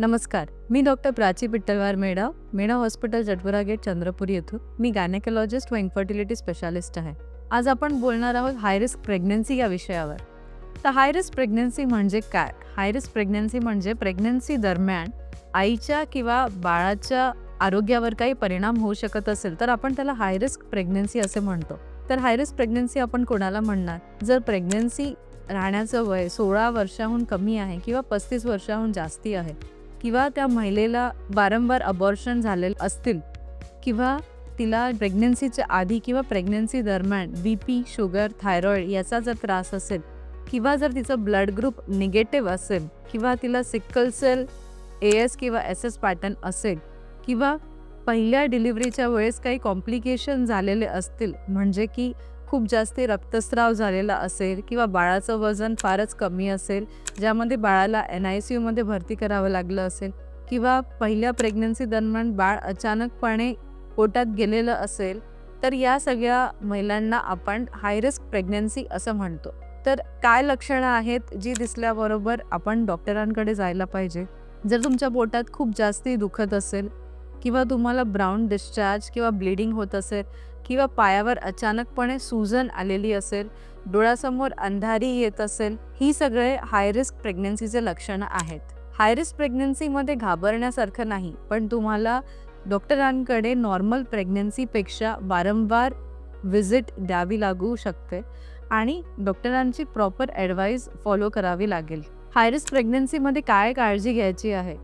नमस्कार मी doctor Prachi Pittalwar Medha Medha hospital Jatpura gate Chandrapur येथून. मी गायनेकोलॉजिस्ट व इन्फर्टिलिटी स्पेशालिस्ट आहे. आज आपण बोलणार आहोत हाय रिस्क प्रेग्नन्सी या विषयावर. तर हाय रिस्क प्रेग्नन्सी म्हणजे काय? हाय रिस्क प्रेग्नन्सी म्हणजे प्रेग्नन्सी दरम्यान आईच्या किंवा बाळाच्या आरोग्यावर काही परिणाम होऊ शकत असेल तर आपण त्याला हाय रिस्क प्रेग्नन्सी असे म्हणतो. तर हाय रिस्क प्रेग्नन्सी आपण कोणाला म्हणणार? जर प्रेग्नन्सी राहण्याचं वय सोळा वर्षाहून कमी आहे किंवा पस्तीस वर्षाहून जास्ती आहे किंवा त्या महिलेला वारंवार अबॉर्शन झालेलं असतील किंवा तिला प्रेग्नन्सीच्या आधी किंवा प्रेग्नन्सी दरम्यान बी पी शुगर थायरॉईड याचा जर त्रास असेल किंवा जर तिचं ब्लड ग्रुप निगेटिव्ह असेल किंवा तिला सिक्कल सेल ए एस किंवा एस एस पॅटर्न असेल किंवा पहिल्या डिलिव्हरीच्या वेळेस काही कॉम्प्लिकेशन झालेले असतील म्हणजे की खूप जास्त रक्तस्राव झालेला असेल किंवा बाळाचं वजन फारच कमी असेल ज्यामध्ये बाळाला एन आय सी यूमध्ये भरती करावं लागलं असेल किंवा पहिल्या प्रेग्नन्सी दरम्यान बाळ अचानकपणे पोटात गेलेलं असेल तर या सगळ्या महिलांना आपण हाय रिस्क प्रेग्नन्सी असं म्हणतो. तर काय लक्षणं आहेत जी दिसल्याबरोबर आपण डॉक्टरांकडे जायला पाहिजे? जर तुमच्या पोटात खूप जास्ती दुखत असेल किंवा तुम्हाला ब्राऊन डिस्चार्ज किंवा ब्लिडिंग होत असेल किंवा पायावर अचानकपणे सूजन आलेली असेल डोळ्यासमोर अंधारी येत असेल ही सगळे हाय रिस्क प्रेग्नन्सीचे लक्षणं आहेत. हाय रिस्क प्रेग्नन्सीमध्ये घाबरण्यासारखं नाही पण तुम्हाला डॉक्टरांकडे नॉर्मल प्रेग्नन्सीपेक्षा वारंवार व्हिजिट द्यावी लागू शकते आणि डॉक्टरांची प्रॉपर ॲडवाईस फॉलो करावी लागेल. हाय रिस्क प्रेग्नन्सीमध्ये काय काळजी घ्यायची आहे?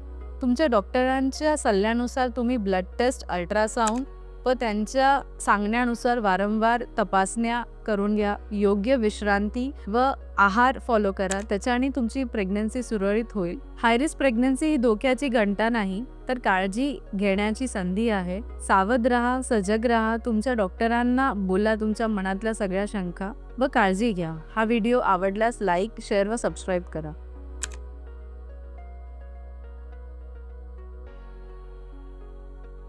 तुमच्या डॉक्टरांच्या सल्ल्यानुसार तुम्ही ब्लड टेस्ट अल्ट्रासाऊंड व त्यांच्या सांगण्यानुसार वारंवार तपासण्या करून घ्या योग्य विश्रांती व आहार फॉलो करा. त्याच्याने तुमची प्रेग्नन्सी सुरळीत होईल. हायरिस प्रेग्नन्सी ही धोक्याची घंटा नाही तर काळजी घेण्याची संधी आहे. सावध राहा सजग राहा तुमच्या डॉक्टरांना बोला तुमच्या मनातल्या सगळ्या शंका व काळजी घ्या. हा व्हिडिओ आवडल्यास लाईक शेअर व सबस्क्राईब करा.